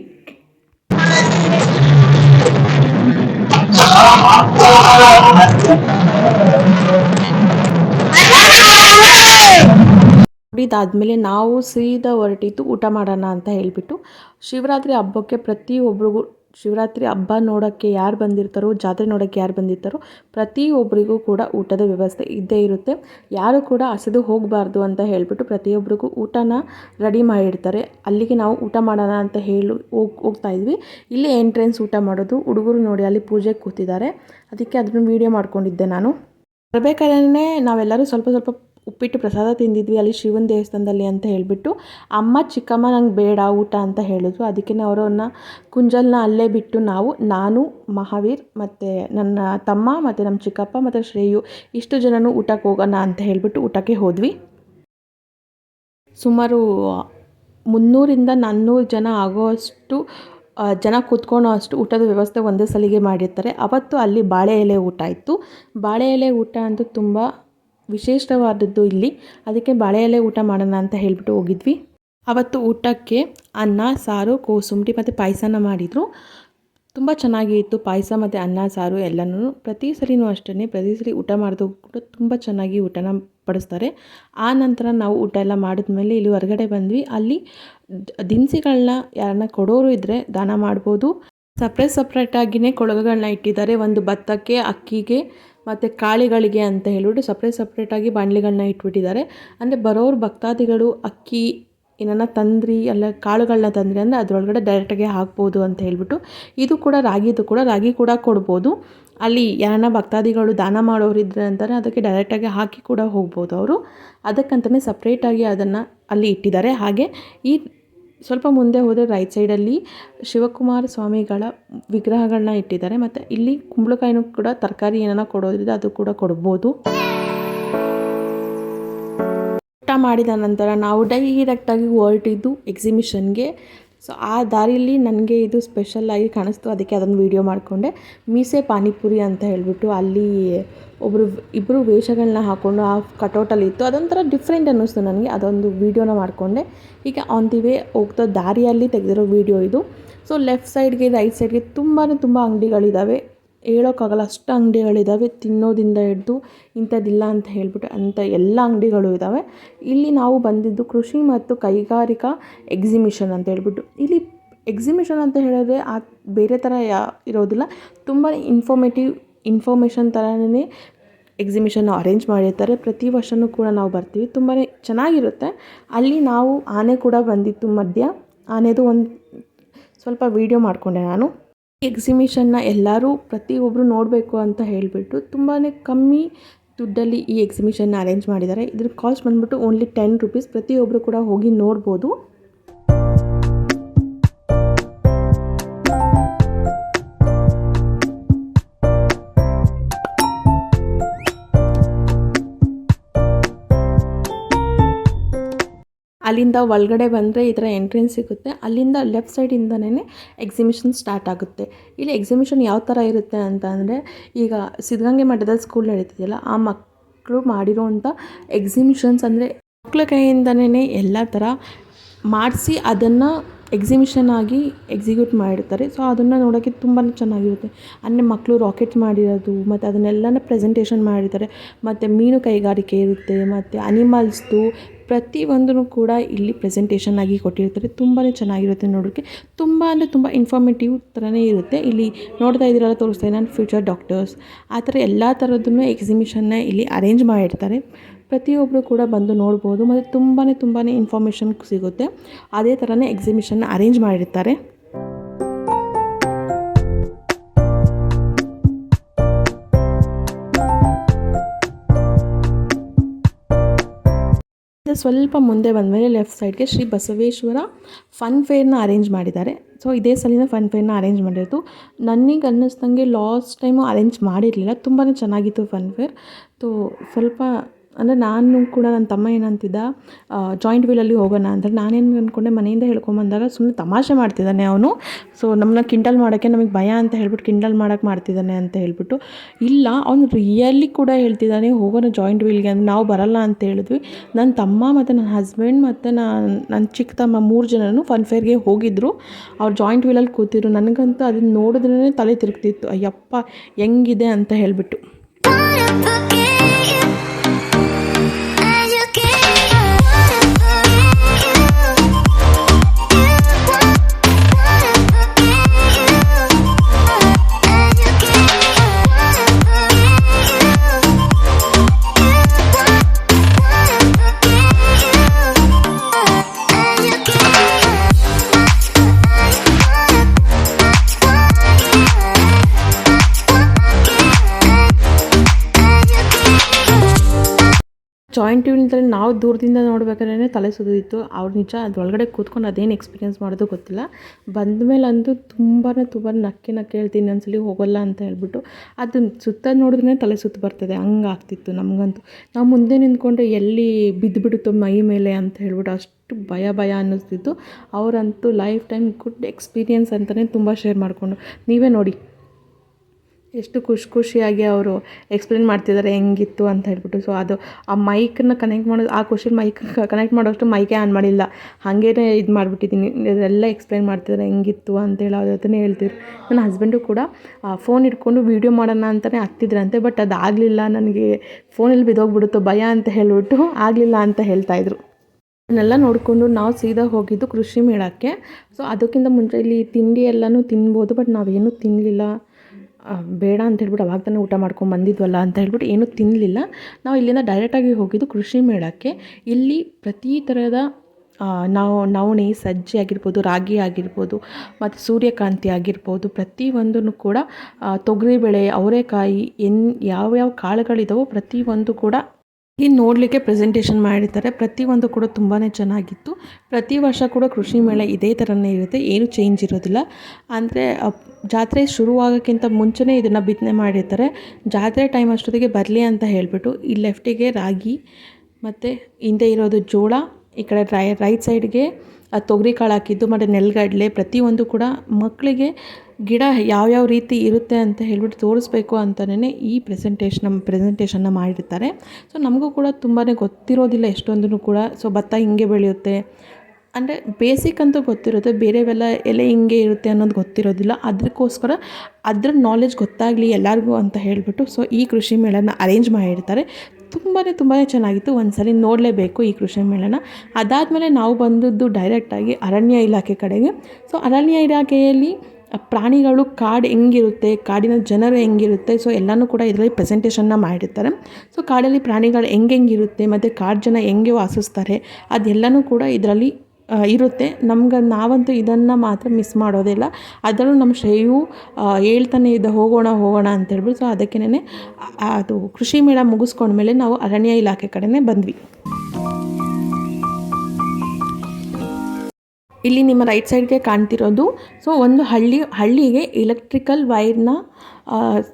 Speaker 3: ಇದಾದಮೇಲೆ ನಾವು ಸೀದಾ ಹೊರಟಿದ್ದು ಊಟ ಮಾಡೋಣ ಅಂತ ಹೇಳಿಬಿಟ್ಟು ಶಿವರಾತ್ರಿ ಹಬ್ಬಕ್ಕೆ ಪ್ರತಿಯೊಬ್ಬರಿಗೂ ಶಿವರಾತ್ರಿ ಹಬ್ಬ ನೋಡೋಕ್ಕೆ ಯಾರು ಬಂದಿರ್ತಾರೋ, ಜಾತ್ರೆ ನೋಡೋಕ್ಕೆ ಯಾರು ಬಂದಿರ್ತಾರೋ ಪ್ರತಿಯೊಬ್ಬರಿಗೂ ಕೂಡ ಊಟದ ವ್ಯವಸ್ಥೆ ಇದ್ದೇ ಇರುತ್ತೆ. ಯಾರು ಕೂಡ ಹಸಿದು ಹೋಗಬಾರ್ದು ಅಂತ ಹೇಳಿಬಿಟ್ಟು ಪ್ರತಿಯೊಬ್ಬರಿಗೂ ಊಟನ ರೆಡಿ ಮಾಡಿರ್ತಾರೆ. ಅಲ್ಲಿಗೆ ನಾವು ಊಟ ಮಾಡೋಣ ಅಂತ ಹೇಳಿ ಹೋಗಿ, ಹೋಗ್ತಾ ಇದ್ವಿ. ಇಲ್ಲಿ ಎಂಟ್ರೆನ್ಸ್ ಊಟ ಮಾಡೋದು. ಹುಡುಗರು ನೋಡಿ ಅಲ್ಲಿ ಪೂಜೆಗೆ ಕೂತಿದ್ದಾರೆ. ಅದಕ್ಕೆ ಅದನ್ನು ವೀಡಿಯೋ ಮಾಡ್ಕೊಂಡಿದ್ದೆ ನಾನು. ಬರಬೇಕಾದ್ರೆ ನಾವೆಲ್ಲರೂ ಸ್ವಲ್ಪ ಸ್ವಲ್ಪ ಉಪ್ಪಿಟ್ಟು ಪ್ರಸಾದ ತಿಂದಿದ್ವಿ ಅಲ್ಲಿ ಶಿವನ ದೇವಸ್ಥಾನದಲ್ಲಿ ಅಂತ ಹೇಳಿಬಿಟ್ಟು. ಅಮ್ಮ, ಚಿಕ್ಕಮ್ಮ ನಂಗೆ ಬೇಡ ಊಟ ಅಂತ ಹೇಳಿದ್ರು. ಅದಕ್ಕೆ ಅವರನ್ನ ಕುಂಜಲ್ನ ಅಲ್ಲೇ ಬಿಟ್ಟು ನಾವು, ನಾನು, ಮಹಾವೀರ್ ಮತ್ತು ನನ್ನ ತಮ್ಮ ಮತ್ತು ನಮ್ಮ ಚಿಕ್ಕಪ್ಪ ಮತ್ತು ಶ್ರೇಯು ಇಷ್ಟು ಜನನೂ ಊಟಕ್ಕೆ ಹೋಗೋಣ ಅಂತ ಹೇಳಿಬಿಟ್ಟು ಊಟಕ್ಕೆ ಹೋದ್ವಿ. ಸುಮಾರು ಮುನ್ನೂರಿಂದ ನಾನ್ನೂರು ಜನ ಆಗೋವಷ್ಟು ಜನ ಕೂತ್ಕೊಳ್ಳೋ ಅಷ್ಟು ಊಟದ ವ್ಯವಸ್ಥೆ ಒಂದೇ ಸಲಿಗೆ ಮಾಡಿರ್ತಾರೆ. ಅವತ್ತು ಅಲ್ಲಿ ಬಾಳೆ ಎಲೆ ಊಟ ಇತ್ತು. ಬಾಳೆ ಎಲೆ ಊಟ ಅಂತೂ ತುಂಬ ವಿಶೇಷವಾದದ್ದು ಇಲ್ಲಿ. ಅದಕ್ಕೆ ಬಾಳೆ ಊಟ ಮಾಡೋಣ ಅಂತ ಹೇಳಿಬಿಟ್ಟು ಹೋಗಿದ್ವಿ. ಅವತ್ತು ಊಟಕ್ಕೆ ಅನ್ನ, ಸಾರು, ಕೋಸುಂಬರಿ ಮತ್ತು ಪಾಯಸನ ಮಾಡಿದರು. ತುಂಬ ಚೆನ್ನಾಗಿತ್ತು. ಪಾಯಸ ಮತ್ತು ಅನ್ನ, ಸಾರು ಎಲ್ಲನೂ. ಪ್ರತಿ ಸಲಿನೂ ಅಷ್ಟೇ ಪ್ರತಿ ಸಲ ಊಟ ಮಾಡಿದ್ರು ಕೂಡ ತುಂಬ ಚೆನ್ನಾಗಿ ಊಟನ ಪಡಿಸ್ತಾರೆ ಆ ನಂತರ ನಾವು ಊಟ ಎಲ್ಲ ಮಾಡಿದ್ಮೇಲೆ ಇಲ್ಲಿ ಹೊರಗಡೆ ಬಂದ್ವಿ. ಅಲ್ಲಿ ದಿನಸಿಗಳನ್ನ ಯಾರನ್ನ ಕೊಡೋರು ಇದ್ದರೆ ದಾನ ಮಾಡ್ಬೋದು. ಸಪ್ರೇಟ್ ಸಪ್ರೇಟಾಗಿಯೇ ಕೊಳಗಗಳನ್ನ ಇಟ್ಟಿದ್ದಾರೆ. ಒಂದು ಭತ್ತಕ್ಕೆ, ಅಕ್ಕಿಗೆ ಮತ್ತು ಕಾಳಿಗಳಿಗೆ ಅಂತ ಹೇಳಿಬಿಟ್ಟು ಸಪ್ರೇಟ್ ಸಪ್ರೇಟಾಗಿ ಬಾಣಲಿಗಳನ್ನ ಇಟ್ಬಿಟ್ಟಿದ್ದಾರೆ. ಅಂದರೆ ಬರೋರು ಭಕ್ತಾದಿಗಳು ಅಕ್ಕಿ ಏನನ್ನ ತಂದ್ರಿ, ಅಲ್ಲ ಕಾಳುಗಳನ್ನ ತಂದ್ರಿ ಅಂದರೆ ಅದರೊಳಗಡೆ ಡೈರೆಕ್ಟಾಗಿ ಹಾಕ್ಬೋದು ಅಂತ ಹೇಳ್ಬಿಟ್ಟು ಇದು ಕೂಡ ರಾಗಿದು ಕೂಡ ರಾಗಿ ಕೂಡ ಕೊಡ್ಬೋದು. ಅಲ್ಲಿ ಯಾರನ್ನ ಭಕ್ತಾದಿಗಳು ದಾನ ಮಾಡೋರು ಇದ್ರೆ ಅಂತಾರೆ ಅದಕ್ಕೆ ಡೈರೆಕ್ಟಾಗಿ ಹಾಕಿ ಕೂಡ ಹೋಗ್ಬೋದು ಅವರು. ಅದಕ್ಕಂತಲೇ ಸಪ್ರೇಟಾಗಿ ಅದನ್ನು ಅಲ್ಲಿ ಇಟ್ಟಿದ್ದಾರೆ. ಹಾಗೆ ಈ ಸ್ವಲ್ಪ ಮುಂದೆ ಹೋದರೆ ರೈಟ್ ಸೈಡಲ್ಲಿ ಶಿವಕುಮಾರ ಸ್ವಾಮಿಗಳ ವಿಗ್ರಹಗಳನ್ನ ಇಟ್ಟಿದ್ದಾರೆ. ಮತ್ತು ಇಲ್ಲಿ ಕುಂಬಳಕಾಯಿನೂ ಕೂಡ ತರಕಾರಿ ಏನಾರ ಕೊಡೋದ್ರಿಂದ ಅದು ಕೂಡ ಕೊಡ್ಬೋದು. ಊಟ ಮಾಡಿದ ನಂತರ ನಾವು ಡೈರೆಕ್ಟಾಗಿ ಹೊರಟಿದ್ದು ಎಕ್ಸಿಬಿಷನ್ಗೆ ಸೊ ಆ ದಾರಿಯಲ್ಲಿ ನನಗೆ ಇದು ಸ್ಪೆಷಲ್ಲಾಗಿ ಕಾಣಿಸ್ತು. ಅದಕ್ಕೆ ಅದನ್ನು ವೀಡಿಯೋ ಮಾಡಿಕೊಂಡೆ. ಮೀಸೆ ಪಾನಿಪುರಿ ಅಂತ ಹೇಳಿಬಿಟ್ಟು ಅಲ್ಲಿ ಒಬ್ಬರು ಇಬ್ಬರು ವೇಷಗಳನ್ನ ಹಾಕ್ಕೊಂಡು ಆ ಕಟೌಟಲ್ಲಿ ಇತ್ತು. ಅದೊಂಥರ ಡಿಫ್ರೆಂಟ್ ಅನ್ನಿಸ್ತು ನನಗೆ. ಅದೊಂದು ವೀಡಿಯೋನ ಮಾಡಿಕೊಂಡೆ. ಈಗ ಆನ್ ದಿ ವೇ ಹೋಗ್ತಾ ದಾರಿಯಲ್ಲಿ ತೆಗೆದಿರೋ ವೀಡಿಯೋ ಇದು. ಸೊ ಲೆಫ್ಟ್ ಸೈಡ್ಗೆ ರೈಟ್ ಸೈಡ್ಗೆ ತುಂಬಾ ತುಂಬ ಅಂಗಡಿಗಳಿದ್ದಾವೆ ಹೇಳೋಕ್ಕಾಗಲ್ಲ, ಅಷ್ಟು ಅಂಗಡಿಗಳಿದ್ದಾವೆ ತಿನ್ನೋದಿಂದ ಹಿಡ್ದು ಇಂಥದ್ದಿಲ್ಲ ಅಂತ ಹೇಳ್ಬಿಟ್ಟು ಅಂಥ ಎಲ್ಲ ಅಂಗಡಿಗಳು ಇದ್ದಾವೆ ಇಲ್ಲಿ ನಾವು ಬಂದಿದ್ದು ಕೃಷಿ ಮತ್ತು ಕೈಗಾರಿಕಾ ಎಕ್ಸಿಮಿಷನ್ ಅಂತ ಹೇಳ್ಬಿಟ್ಟು. ಇಲ್ಲಿ ಎಕ್ಸಿಮಿಷನ್ ಅಂತ ಹೇಳಿದ್ರೆ ಆ ಬೇರೆ ಥರ ಯಾ ಇರೋದಿಲ್ಲ, ತುಂಬ ಇನ್ಫಾರ್ಮೇಟಿವ್ ಇನ್ಫಾರ್ಮೇಷನ್ ಥರನೇ ಎಕ್ಸಿಬಿಷನ್ ಅರೇಂಜ್ ಮಾಡಿರ್ತಾರೆ. ಪ್ರತಿ ವರ್ಷವೂ ಕೂಡ ನಾವು ಬರ್ತೀವಿ ತುಂಬಾ ಚೆನ್ನಾಗಿರುತ್ತೆ. ಅಲ್ಲಿ ನಾವು ಆನೆ ಕೂಡ ಬಂದಿತ್ತು ಮಧ್ಯ, ಆನೆದು ಒಂದು ಸ್ವಲ್ಪ ವೀಡಿಯೋ ಮಾಡಿಕೊಂಡೆ ನಾನು. ಈ ಎಕ್ಸಿಬಿಷನ್ನ ಎಲ್ಲರೂ ಪ್ರತಿಯೊಬ್ಬರು ನೋಡಬೇಕು ಅಂತ ಹೇಳಿಬಿಟ್ಟು ತುಂಬಾ ಕಮ್ಮಿ ದುಡ್ಡಲ್ಲಿ ಈ ಎಕ್ಸಿಮಿಷನ್ನ ಅರೇಂಜ್ ಮಾಡಿದ್ದಾರೆ. ಇದ್ರ ಕಾಸ್ಟ್ ಬಂದ್ಬಿಟ್ಟು ಓನ್ಲಿ ಟೆನ್ ರುಪೀಸ್ ಪ್ರತಿಯೊಬ್ಬರು ಕೂಡ ಹೋಗಿ ನೋಡ್ಬೋದು. ಅಲ್ಲಿಂದ ಒಳಗಡೆ ಬಂದರೆ ಈ ಥರ ಎಂಟ್ರೆನ್ಸ್ ಸಿಗುತ್ತೆ. ಅಲ್ಲಿಂದ ಲೆಫ್ಟ್ ಸೈಡಿಂದನೇ ಎಕ್ಸಿಬಿಷನ್ ಸ್ಟಾರ್ಟ್ ಆಗುತ್ತೆ. ಇಲ್ಲಿ ಎಕ್ಸಿಮಿಷನ್ ಯಾವ ಥರ ಇರುತ್ತೆ ಅಂತ ಅಂದರೆ, ಈಗ ಸಿದ್ಧಗಂಗೆ ಮಠದಲ್ಲಿ ಸ್ಕೂಲ್ ನಡೀತಿದೆಯಲ್ಲ, ಆ ಮಕ್ಕಳು ಮಾಡಿರೋವಂಥ ಎಕ್ಸಿಬಿಷನ್ಸ್ ಅಂದರೆ ಮಕ್ಕಳ ಕೈಯಿಂದನೇ ಎಲ್ಲ ಥರ ಮಾಡಿಸಿ ಅದನ್ನು ಎಕ್ಸಿಬಿಷನ್ ಆಗಿ ಎಕ್ಸಿಕ್ಯೂಟ್ ಮಾಡಿರ್ತಾರೆ. ಸೊ ಅದನ್ನು ನೋಡೋಕ್ಕೆ ತುಂಬಾ ಚೆನ್ನಾಗಿರುತ್ತೆ. ಅಂದರೆ ಮಕ್ಕಳು ರಾಕೆಟ್ ಮಾಡಿರೋದು, ಮತ್ತು ಅದನ್ನೆಲ್ಲನೂ ಪ್ರೆಸೆಂಟೇಷನ್ ಮಾಡಿರ್ತಾರೆ. ಮತ್ತು ಮೀನು ಕೈಗಾರಿಕೆ ಇರುತ್ತೆ, ಮತ್ತು ಅನಿಮಲ್ಸ್ದು ಪ್ರತಿಯೊಂದೂ ಕೂಡ ಇಲ್ಲಿ ಪ್ರೆಸೆಂಟೇಷನ್ ಆಗಿ ಕೊಟ್ಟಿರ್ತಾರೆ. ತುಂಬಾ ಚೆನ್ನಾಗಿರುತ್ತೆ ನೋಡೋಕ್ಕೆ ತುಂಬ ಅಂದರೆ ತುಂಬ ಇನ್ಫಾರ್ಮೇಟಿವ್ ಥರನೇ ಇರುತ್ತೆ. ಇಲ್ಲಿ ನೋಡ್ತಾ ಇದ್ದೀರಲ್ಲ, ತೋರಿಸ್ತಾ ನಾನು ಫ್ಯೂಚರ್ ಡಾಕ್ಟರ್ಸ್ ಆ ಥರ ಎಲ್ಲ ಥರದ್ದನ್ನು ಎಕ್ಸಿಬಿಷನ್ನ ಇಲ್ಲಿ ಅರೇಂಜ್ ಮಾಡಿರ್ತಾರೆ. ಪ್ರತಿಯೊಬ್ಬರು ಕೂಡ ಬಂದು ನೋಡ್ಬೋದು. ಮತ್ತು ತುಂಬಾ ತುಂಬಾ ಇನ್ಫಾರ್ಮೇಷನ್ ಸಿಗುತ್ತೆ. ಅದೇ ಥರನೇ ಎಕ್ಸಿಬಿಷನ್ನ ಅರೇಂಜ್ ಮಾಡಿರ್ತಾರೆ. ಸ್ವಲ್ಪ ಮುಂದೆ ಬಂದಮೇಲೆ ಲೆಫ್ಟ್ ಸೈಡ್ಗೆ ಶ್ರೀ ಬಸವೇಶ್ವರ ಫನ್ ಫೇರ್ನ ಅರೇಂಜ್ ಮಾಡಿದ್ದಾರೆ. ಸೊ ಇದೇ ಸಲಿನ ಫನ್ ಫೇರ್ನ ಅರೇಂಜ್ ಮಾಡಿರೋದು. ನನಗೆ ಅನ್ನಿಸ್ದಂಗೆ ಲಾಸ್ಟ್ ಟೈಮು ಅರೇಂಜ್ ಮಾಡಿರಲಿಲ್ಲ. ತುಂಬಾ ಚೆನ್ನಾಗಿತ್ತು ಫನ್ ಫೇರ್ ಸೊ ಸ್ವಲ್ಪ ಅಂದರೆ ನಾನು ಕೂಡ ನನ್ನ ತಮ್ಮ ಏನಂತಿದ್ದ ಜಾಯಿಂಟ್ ವೀಲಲ್ಲಿ ಹೋಗೋಣ ಅಂತ ನಾನೇನು ಅಂದ್ಕೊಂಡೆ ಮನೆಯಿಂದ ಹೇಳ್ಕೊಂಬಂದಾಗ ಸುಮ್ಮನೆ ತಮಾಷೆ ಮಾಡ್ತಿದ್ದಾನೆ ಅವನು. ಸೊ ನಮ್ಮನ್ನ ಕಿಂಡಲ್ ಮಾಡೋಕ್ಕೆ ನಮಗೆ ಭಯ ಅಂತ ಹೇಳ್ಬಿಟ್ಟು ಕಿಂಡಲ್ ಮಾಡೋಕ್ಕೆ ಮಾಡ್ತಿದ್ದಾನೆ ಅಂತ ಹೇಳ್ಬಿಟ್ಟು, ಇಲ್ಲ, ಅವನು ರಿಯಲಿ ಕೂಡ ಹೇಳ್ತಿದ್ದಾನೆ, ಹೋಗೋಣ ಜಾಯಿಂಟ್ ವೀಲ್ಗೆ ಅಂತ, ನಾವು ಬರಲ್ಲ ಅಂತ ಹೇಳಿದ್ವಿ. ನನ್ನ ತಮ್ಮ ಮತ್ತು ನನ್ನ ಹಸ್ಬೆಂಡ್ ಮತ್ತು ನಾನು ನನ್ನ ಚಿಕ್ಕ ತಮ್ಮ ಮೂರು ಜನನು ಫನ್ ಫೇರ್ಗೆ ಹೋಗಿದ್ದರು ಅವ್ರು ಜಾಯಿಂಟ್ ವೀಲಲ್ಲಿ ಕೂತಿದ್ರು. ನನಗಂತೂ ಅದನ್ನ ನೋಡಿದ್ರೇ ತಲೆ ತಿರುಗ್ತಿತ್ತು. ಅಯ್ಯಪ್ಪ, ಹೆಂಗಿದೆ ಅಂತ ಹೇಳಿಬಿಟ್ಟು. ಜಾಯಿಂಟ್ ನಾವು ದೂರದಿಂದ ನೋಡ್ಬೇಕಾದ್ರೆ ತಲೆ ಸುತ್ತಿತ್ತು ಅವ್ರು ನಿಜ ಅದ್ರೊಳಗಡೆ ಕೂತ್ಕೊಂಡು ಅದೇನು ಎಕ್ಸ್ಪೀರಿಯೆನ್ಸ್ ಮಾಡೋದು ಗೊತ್ತಿಲ್ಲ. ಬಂದ ಮೇಲೆ ಅಂತೂ ತುಂಬಾ ತುಂಬ ನಕ್ಕಿ ನಕ್ಕಿ ಹೇಳ್ತೀನಿ, ಒಂದ್ಸಲಿ ಹೋಗೋಲ್ಲ ಅಂತ ಹೇಳ್ಬಿಟ್ಟು ಅದನ್ನ ಸುತ್ತ ನೋಡಿದ್ರೆ ತಲೆ ಸುತ್ತು ಬರ್ತದೆ. ಹಂಗೆ ಆಗ್ತಿತ್ತು ನಮಗಂತೂ. ನಾವು ಮುಂದೆ ನಿಂತ್ಕೊಂಡ್ರೆ ಎಲ್ಲಿ ಬಿದ್ದುಬಿಡುತ್ತೋ ಮೈ ಮೇಲೆ ಅಂತ ಹೇಳ್ಬಿಟ್ಟು ಅಷ್ಟು ಭಯ ಭಯ ಅನ್ನಿಸ್ತಿತ್ತು. ಅವರಂತೂ ಲೈಫ್ ಟೈಮ್ ಗುಡ್ ಎಕ್ಸ್ಪೀರಿಯೆನ್ಸ್ ಅಂತಲೇ ತುಂಬ ಶೇರ್ ಮಾಡಿಕೊಂಡು. ನೀವೇ ನೋಡಿ. ಎಷ್ಟು ಖುಷಿ ಖುಷಿಯಾಗಿ ಅವರು ಎಕ್ಸ್ಪ್ಲೇನ್ ಮಾಡ್ತಿದ್ದಾರೆ ಹೆಂಗಿತ್ತು ಅಂತ ಹೇಳ್ಬಿಟ್ಟು. ಸೊ ಅದು ಆ ಮೈಕನ್ನ ಕನೆಕ್ಟ್ ಮಾಡೋದು, ಆ ಖುಷಿಲಿ ಮೈಕ್ ಕನೆಕ್ಟ್ ಮಾಡೋಷ್ಟು ಮೈಕೇ ಆನ್ ಮಾಡಿಲ್ಲ. ಹಾಗೇ ಇದು ಮಾಡಿಬಿಟ್ಟಿದ್ದೀನಿ ಇದೆಲ್ಲ ಎಕ್ಸ್ಪ್ಲೇನ್ ಮಾಡ್ತಿದ್ದಾರೆ ಹೆಂಗಿತ್ತು ಅಂತೇಳಿ ಅವ್ರ ಹತ್ರನೇ ಹೇಳ್ತಿದ್ರು. ನನ್ನ ಹಸ್ಬೆಂಡು ಕೂಡ ಫೋನ್ ಇಟ್ಕೊಂಡು ವೀಡಿಯೋ ಮಾಡೋಣ ಅಂತಲೇ ಹತ್ತಿದ್ರಂತೆ ಬಟ್ ಅದು ಆಗಲಿಲ್ಲ. ನನಗೆ ಫೋನಲ್ಲಿ ಬಿದ್ದೋಗ್ಬಿಡುತ್ತೋ ಭಯ ಅಂತ ಹೇಳಿಬಿಟ್ಟು ಆಗಲಿಲ್ಲ ಅಂತ ಹೇಳ್ತಾಯಿದ್ರು ಅದನ್ನೆಲ್ಲ ನೋಡಿಕೊಂಡು ನಾವು ಸೀದಾ ಹೋಗಿದ್ದು ಕೃಷಿ ಮೇಳಕ್ಕೆ. ಸೊ ಅದಕ್ಕಿಂತ ಮುಂಚೆ ಇಲ್ಲಿ ತಿಂಡಿ ಎಲ್ಲನೂ ತಿನ್ಬೋದು ಬಟ್ ನಾವೇನೂ ತಿನ್ನಲಿಲ್ಲ ಬೇಡ ಅಂತ ಹೇಳ್ಬಿಟ್ಟು ಅವಾಗ ತಾನೇ ಊಟ ಮಾಡ್ಕೊಂಡು ಬಂದಿದ್ವಲ್ಲ ಅಂತ ಹೇಳ್ಬಿಟ್ಟು ಏನೂ ತಿನ್ನಲಿಲ್ಲ ನಾವು ಇಲ್ಲಿಂದ ಡೈರೆಕ್ಟಾಗಿ ಹೋಗಿದ್ದು ಕೃಷಿ ಮೇಳಕ್ಕೆ. ಇಲ್ಲಿ ಪ್ರತಿ ಥರದ ನಾವು, ನವಣೆ, ಸಜ್ಜೆ ಆಗಿರ್ಬೋದು, ರಾಗಿ ಆಗಿರ್ಬೋದು, ಮತ್ತು ಸೂರ್ಯಕಾಂತಿ ಆಗಿರ್ಬೋದು, ಪ್ರತಿಯೊಂದನ್ನು ಕೂಡ ತೊಗರಿಬೇಳೆ, ಅವರೆಕಾಯಿ, ಎನ್, ಯಾವ್ಯಾವ ಕಾಳುಗಳಿದಾವೋ ಪ್ರತಿಯೊಂದು ಕೂಡ ಇಲ್ಲಿ ನೋಡಲಿಕ್ಕೆ ಪ್ರೆಸೆಂಟೇಷನ್ ಮಾಡಿರ್ತಾರೆ ಪ್ರತಿಯೊಂದು ಕೂಡ ತುಂಬಾ ಚೆನ್ನಾಗಿತ್ತು. ಪ್ರತಿ ವರ್ಷ ಕೂಡ ಕೃಷಿ ಮೇಳ ಇದೇ ಥರನೇ ಇರುತ್ತೆ. ಏನು ಚೇಂಜ್ ಇರೋದಿಲ್ಲ. ಅಂದರೆ ಜಾತ್ರೆ ಶುರುವಾಗೋಕ್ಕಿಂತ ಮುಂಚೆನೇ ಇದನ್ನು ಬಿತ್ತನೆ ಮಾಡಿರ್ತಾರೆ. ಜಾತ್ರೆ ಟೈಮ್ ಅಷ್ಟೊತ್ತಿಗೆ ಬರಲಿ ಅಂತ ಹೇಳಿಬಿಟ್ಟು, ಈ ಲೆಫ್ಟಿಗೆ ರಾಗಿ, ಮತ್ತು ಹಿಂದೆ ಇರೋದು ಜೋಳ, ಈ ಕಡೆ ರೈ ರೈಟ್ ಸೈಡ್ಗೆ ತೊಗರಿ ಕಾಳು ಹಾಕಿದ್ದು, ಮತ್ತು ನೆಲಗಡಲೆ ಪ್ರತಿಯೊಂದು ಕೂಡ ಮಕ್ಕಳಿಗೆ ಗಿಡ ಯಾವ್ಯಾವ ರೀತಿ ಇರುತ್ತೆ ಅಂತ ಹೇಳ್ಬಿಟ್ಟು ತೋರಿಸ್ಬೇಕು ಅಂತಲೇ ಈ ಪ್ರೆಸೆಂಟೇಷನ್ ಪ್ರೆಸೆಂಟೇಷನ್ನ ಮಾಡಿರ್ತಾರೆ. ಸೊ ನಮಗೂ ಕೂಡ ತುಂಬಾ ಗೊತ್ತಿರೋದಿಲ್ಲ ಎಷ್ಟೊಂದೂ ಕೂಡ. ಸೊ ಭತ್ತ ಹಿಂಗೆ ಬೆಳೆಯುತ್ತೆ. ಅಂದರೆ ಬೇಸಿಕ್ ಅಂತೂ ಗೊತ್ತಿರುತ್ತೆ. ಬೇರೆವೆಲ್ಲ ಎಲೆ ಹಿಂಗೆ ಇರುತ್ತೆ ಅನ್ನೋದು ಗೊತ್ತಿರೋದಿಲ್ಲ. ಅದಕ್ಕೋಸ್ಕರ ಅದ್ರ ನಾಲೆಜ್ ಗೊತ್ತಾಗಲಿ ಎಲ್ಲರಿಗೂ ಅಂತ ಹೇಳಿಬಿಟ್ಟು ಸೊ ಈ ಕೃಷಿ ಮೇಳನ ಅರೇಂಜ್ ಮಾಡಿರ್ತಾರೆ. ತುಂಬಾ ತುಂಬಾ ಚೆನ್ನಾಗಿತ್ತು. ಒಂದ್ಸಲಿ ನೋಡಲೇಬೇಕು ಈ ಕೃಷಿ ಮೇಳನ. ಅದಾದಮೇಲೆ ನಾವು ಬಂದದ್ದು ಡೈರೆಕ್ಟಾಗಿ ಅರಣ್ಯ ಇಲಾಖೆ ಕಡೆಗೆ. ಸೊ ಅರಣ್ಯ ಇಲಾಖೆಯಲ್ಲಿ ಪ್ರಾಣಿಗಳು ಕಾಡು ಹೆಂಗಿರುತ್ತೆ, ಕಾಡಿನ ಜನರು ಹೆಂಗಿರುತ್ತೆ ಸೊ ಎಲ್ಲನೂ ಕೂಡ ಇದರಲ್ಲಿ ಪ್ರೆಸೆಂಟೇಷನ್ನ ಮಾಡಿರ್ತಾರೆ. ಸೊ ಕಾಡಲ್ಲಿ ಪ್ರಾಣಿಗಳು ಹೆಂಗೆ ಹೆಂಗಿರುತ್ತೆ, ಮತ್ತು ಕಾಡು ಜನ ಹೆಂಗೆ ವಾಸಿಸ್ತಾರೆ, ಅದೆಲ್ಲನೂ ಕೂಡ ಇದರಲ್ಲಿ ಇರುತ್ತೆ. ನಮ್ಗೆ ನಾವಂತೂ ಇದನ್ನು ಮಾತ್ರ ಮಿಸ್ ಮಾಡೋದಿಲ್ಲ ಅದರಲ್ಲೂ ನಮ್ಮ ಶ್ರೇಯು ಹೇಳ್ತಾನೆ ಇದ್ದ, ಹೋಗೋಣ ಹೋಗೋಣ ಅಂತ ಹೇಳ್ಬಿಟ್ಟು ಸೊ ಅದಕ್ಕೇನೆ ಅದು ಕೃಷಿ ಮೇಳ ಮುಗಿಸ್ಕೊಂಡ್ಮೇಲೆ ನಾವು ಅರಣ್ಯ ಇಲಾಖೆ ಕಡೆಯೇ ಬಂದ್ವಿ. ಇಲ್ಲಿ ನಿಮ್ಮ ರೈಟ್ ಸೈಡ್ಗೆ ಕಾಣ್ತಿರೋದು. ಸೊ ಒಂದು ಹಳ್ಳಿ, ಹಳ್ಳಿಗೆ ಎಲೆಕ್ಟ್ರಿಕಲ್ ವೈರ್ನ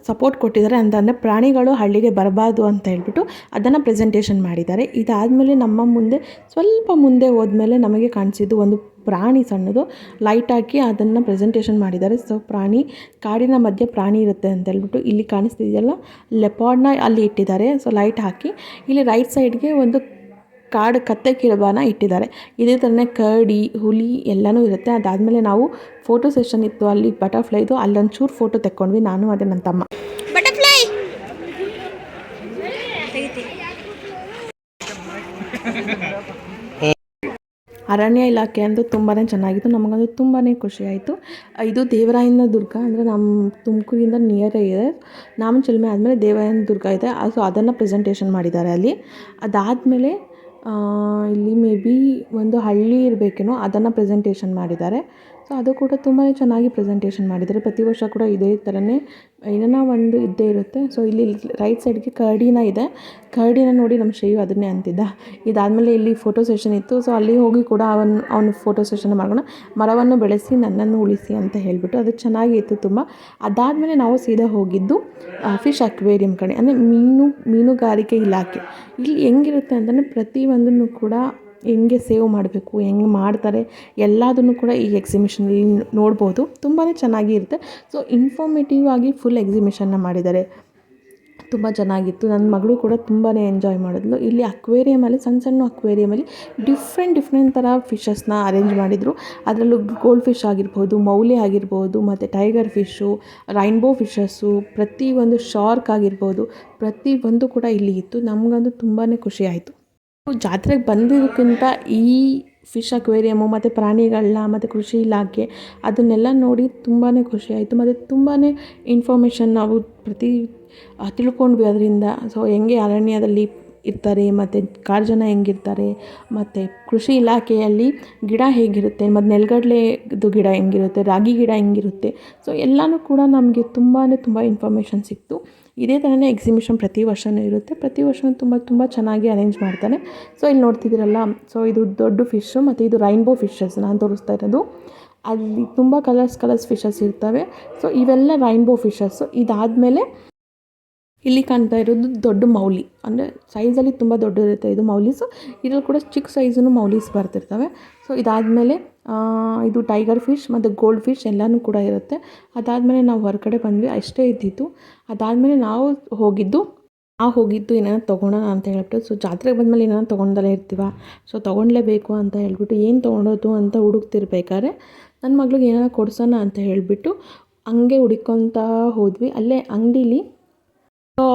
Speaker 3: ಸಪೋರ್ಟ್ ಕೊಟ್ಟಿದ್ದಾರೆ ಅಂತಂದರೆ ಪ್ರಾಣಿಗಳು ಹಳ್ಳಿಗೆ ಬರಬಾರ್ದು ಅಂತ ಹೇಳ್ಬಿಟ್ಟು ಅದನ್ನು ಪ್ರೆಸೆಂಟೇಷನ್ ಮಾಡಿದ್ದಾರೆ. ಇದಾದಮೇಲೆ ನಮ್ಮ ಮುಂದೆ, ಸ್ವಲ್ಪ ಮುಂದೆ ಹೋದ್ಮೇಲೆ ನಮಗೆ ಕಾಣಿಸಿದ್ದು ಒಂದು ಪ್ರಾಣಿ ಸಣ್ಣದು ಲೈಟ್ ಹಾಕಿ ಅದನ್ನು ಪ್ರೆಸೆಂಟೇಷನ್ ಮಾಡಿದ್ದಾರೆ. ಸೊ ಪ್ರಾಣಿ, ಕಾಡಿನ ಮಧ್ಯೆ ಪ್ರಾಣಿ ಇರುತ್ತೆ ಅಂತ ಹೇಳ್ಬಿಟ್ಟು ಇಲ್ಲಿ ಕಾಣಿಸ್ತಿದೆಯಲ್ಲ ಲೆಪಾರ್ಡ್ನ ಅಲ್ಲಿ ಇಟ್ಟಿದ್ದಾರೆ. ಸೊ ಲೈಟ್ ಹಾಕಿ, ಇಲ್ಲಿ ರೈಟ್ ಸೈಡ್ಗೆ ಒಂದು ಕಾಡು ಕತ್ತೆ ಕಿರುಬಾನ ಇಟ್ಟಿದ್ದಾರೆ. ಇದೇ ಥರನೇ ಕರ್ಡಿ ಹುಲಿ ಎಲ್ಲನೂ ಇರುತ್ತೆ. ಅದಾದಮೇಲೆ ನಾವು ಫೋಟೋ ಸೆಷನ್ ಇತ್ತು. ಅಲ್ಲಿ ಬಟರ್ಫ್ಲೈದು ಅಲ್ಲೊಂಚೂರು ಫೋಟೋ ತೆಕ್ಕೊಂಡ್ವಿ. ನಾನು ಅದೇ ನನ್ನ ತಮ್ಮ
Speaker 1: ಬಟರ್ಫ್ಲೈ
Speaker 3: ಅರಣ್ಯ ಇಲಾಖೆ ಅಂತೂ ತುಂಬಾ ಚೆನ್ನಾಗಿತ್ತು. ನಮಗಂತೂ ತುಂಬಾ ಖುಷಿ ಆಯಿತು. ಇದು ದೇವರಾಯನ ದುರ್ಗ. ಅಂದರೆ ನಮ್ಮ ತುಮಕೂರಿಂದ ನಿಯರೇ ಇದೆ. ನಾಮಚಿಲ್ಮೆ ಆದಮೇಲೆ ದೇವರಾಯನ ದುರ್ಗ ಇದೆ. ಸೊ ಅದನ್ನು ಪ್ರೆಸೆಂಟೇಷನ್ ಮಾಡಿದ್ದಾರೆ ಅಲ್ಲಿ. ಅದಾದಮೇಲೆ ಇಲ್ಲಿ ಮೇ ಬಿ ಒಂದು ಹಳ್ಳಿ ಇರಬೇಕೇನೋ ಅದನ್ನು ಪ್ರೆಸೆಂಟೇಷನ್ ಮಾಡಿದ್ದಾರೆ. ಸೊ ಅದು ಕೂಡ ತುಂಬಾ ಚೆನ್ನಾಗಿ ಪ್ರೆಸೆಂಟೇಷನ್ ಮಾಡಿದ್ದಾರೆ. ಪ್ರತಿ ವರ್ಷ ಕೂಡ ಇದೇ ಥರನೇ ಏನೋ ಒಂದು ಇದ್ದೇ ಇರುತ್ತೆ. ಸೊ ಇಲ್ಲಿ ರೈಟ್ ಸೈಡ್ಗೆ ಕರ್ಡಿನ ಇದೆ. ಕರ್ಡಿನ ನೋಡಿ ನಮ್ಮ ಶ್ರೇಯು ಅದನ್ನೇ ಅಂತಿದ್ದ. ಇದಾದಮೇಲೆ ಇಲ್ಲಿ ಫೋಟೋ ಸೆಷನ್ ಇತ್ತು. ಸೊ ಅಲ್ಲಿ ಹೋಗಿ ಕೂಡ ಅವನು ಅವನು ಫೋಟೋ ಸೆಷನ್ ಮಾಡೋಣ. ಮರವನ್ನು ಬೆಳೆಸಿ, ನನ್ನನ್ನು ಉಳಿಸಿ ಅಂತ ಹೇಳಿಬಿಟ್ಟು ಅದು ಚೆನ್ನಾಗಿ ಇತ್ತು ತುಂಬ. ಅದಾದಮೇಲೆ ನಾವು ಸೀದಾ ಹೋಗಿದ್ದು ಫಿಶ್ ಅಕ್ವೇರಿಯಂ ಕಡೆ. ಅಂದರೆ ಮೀನು, ಮೀನುಗಾರಿಕೆ ಇಲಾಖೆ. ಇಲ್ಲಿ ಹೆಂಗಿರುತ್ತೆ ಅಂತಂದರೆ ಪ್ರತಿಯೊಂದನ್ನು ಕೂಡ ಹೆಂಗೆ ಸೇವ್ ಮಾಡಬೇಕು, ಹೆಂಗೆ ಮಾಡ್ತಾರೆ ಎಲ್ಲದನ್ನು ಕೂಡ ಈ ಎಕ್ಸಿಬಿಷನಲ್ಲಿ ನೋಡ್ಬೋದು. ತುಂಬಾ ಚೆನ್ನಾಗಿ ಇರುತ್ತೆ ಸೊ ಇನ್ಫಾರ್ಮೇಟಿವ್ ಆಗಿ ಫುಲ್ ಎಕ್ಸಿಬಿಷನ್ನ ಮಾಡಿದ್ದಾರೆ. ತುಂಬ ಚೆನ್ನಾಗಿತ್ತು. ನನ್ನ ಮಗಳು ಕೂಡ ತುಂಬಾ ಎಂಜಾಯ್ ಮಾಡಿದ್ಲು. ಇಲ್ಲಿ ಅಕ್ವೇರಿಯಮಲ್ಲಿ ಸಣ್ಣ ಸಣ್ಣ ಅಕ್ವೇರಿಯಮಲ್ಲಿ ಡಿಫ್ರೆಂಟ್ ಡಿಫ್ರೆಂಟ್ ಥರ ಫಿಶಸ್ನ ಅರೇಂಜ್ ಮಾಡಿದರು. ಅದರಲ್ಲೂ ಗೋಲ್ಡ್ ಫಿಶ್ ಆಗಿರ್ಬೋದು ಮೌಲಿ ಆಗಿರ್ಬೋದು, ಮತ್ತು ಟೈಗರ್ ಫಿಶ್ಶು ರೈನ್ಬೋ ಫಿಶಸ್ಸು ಪ್ರತಿಯೊಂದು ಶಾರ್ಕ್ ಆಗಿರ್ಬೋದು, ಪ್ರತಿಯೊಂದು ಕೂಡ ಇಲ್ಲಿ ಇತ್ತು. ನಮಗಂತೂ ತುಂಬಾ ಖುಷಿ ಆಯಿತು. ಜಾತ್ರೆಗೆ ಬಂದಿದ್ದಕ್ಕಿಂತ ಈ ಫಿಶ್ ಅಕ್ವೇರಿಯಮ್ಮು ಮತ್ತು ಪ್ರಾಣಿಗಳನ್ನ ಮತ್ತು ಕೃಷಿ ಇಲಾಖೆ ಅದನ್ನೆಲ್ಲ ನೋಡಿ ತುಂಬಾ ಖುಷಿ ಆಯಿತು. ಮತ್ತು ತುಂಬಾ ಇನ್ಫಾರ್ಮೇಷನ್ ನಾವು ಪ್ರತಿ ತಿಳ್ಕೊಂಡ್ವಿ ಅದರಿಂದ. ಸೊ ಹೆಂಗೆ ಅರಣ್ಯದಲ್ಲಿ ಇರ್ತಾರೆ, ಮತ್ತು ಕಾಡು ಜನ ಹೆಂಗಿರ್ತಾರೆ, ಮತ್ತು ಕೃಷಿ ಇಲಾಖೆಯಲ್ಲಿ ಗಿಡ ಹೇಗಿರುತ್ತೆ, ಮತ್ತು ನೆಲಗಡಲೆದು ಗಿಡ ಹೆಂಗಿರುತ್ತೆ, ರಾಗಿ ಗಿಡ ಹೆಂಗಿರುತ್ತೆ. ಸೊ ಎಲ್ಲನೂ ಕೂಡ ನಮಗೆ ತುಂಬಾ ತುಂಬ ಇನ್ಫಾರ್ಮೇಷನ್ ಸಿಕ್ತು. ಇದೇ ಥರನೇ ಎಕ್ಸಿಬಿಷನ್ ಪ್ರತಿ ವರ್ಷವೂ ಇರುತ್ತೆ. ಪ್ರತಿ ವರ್ಷವೂ ತುಂಬ ತುಂಬ ಚೆನ್ನಾಗಿ ಅರೇಂಜ್ ಮಾಡ್ತಾನೆ. ಸೊ ಇಲ್ಲಿ ನೋಡ್ತಿದ್ದೀರಲ್ಲ ಸೊ ಇದು ದೊಡ್ಡ ಫಿಶ್ಶು ಮತ್ತು ಇದು ರೈನ್ಬೋ ಫಿಶಸ್ ನಾನು ತೋರಿಸ್ತಾ ಇರೋದು. ಅಲ್ಲಿ ತುಂಬ ಕಲರ್ಸ್ ಕಲರ್ಸ್ ಫಿಶಸ್ ಇರ್ತವೆ. ಸೊ ಇವೆಲ್ಲ ರೈನ್ಬೋ ಫಿಶಸ್ಸು ಇದಾದಮೇಲೆ ಇಲ್ಲಿ ಕಾಣ್ತಾ ಇರೋದು ದೊಡ್ಡ ಮೌಲಿ. ಅಂದರೆ ಸೈಜಲ್ಲಿ ತುಂಬ ದೊಡ್ಡದಿರುತ್ತೆ ಇದು ಮೌಲೀಸು ಇದರಲ್ಲಿ ಕೂಡ ಚಿಕ್ಕ ಸೈಜೂ ಮೌಲೀಸ್ ಬರ್ತಿರ್ತವೆ. ಸೊ ಇದಾದಮೇಲೆ ಇದು ಟೈಗರ್ ಫಿಶ್ ಮತ್ತು ಗೋಲ್ಡ್ ಫಿಶ್ ಎಲ್ಲನೂ ಕೂಡ ಇರುತ್ತೆ. ಅದಾದಮೇಲೆ ನಾವು ಹೊರಗಡೆ ಬಂದ್ವಿ, ಅಷ್ಟೇ ಇದ್ದಿತ್ತು ಅದಾದಮೇಲೆ ನಾವು ಹೋಗಿದ್ದು ನಾವು ಹೋಗಿದ್ದು ಏನಾರು ತೊಗೊಳೋಣ ಅಂತ ಹೇಳ್ಬಿಟ್ಟು ಸೊ ಜಾತ್ರೆಗೆ ಬಂದಮೇಲೆ ಏನಾರು ತೊಗೊಂಡಲ್ಲೇ ಇರ್ತೀವ? ಸೊ ತೊಗೊಳ್ಲೇಬೇಕು ಅಂತ ಹೇಳ್ಬಿಟ್ಟು, ಏನು ತೊಗೊಳೋದು ಅಂತ ಹುಡುಕ್ತಿರ್ಬೇಕಾದ್ರೆ ನನ್ನ ಮಗಳಿಗೆ ಏನಾರು ಕೊಡ್ಸೋಣ ಅಂತ ಹೇಳಿಬಿಟ್ಟು, ಹಂಗೆ ಹುಡುಕೊತಾ ಹೋದ್ವಿ. ಅಲ್ಲೇ ಅಂಗಡೀಲಿ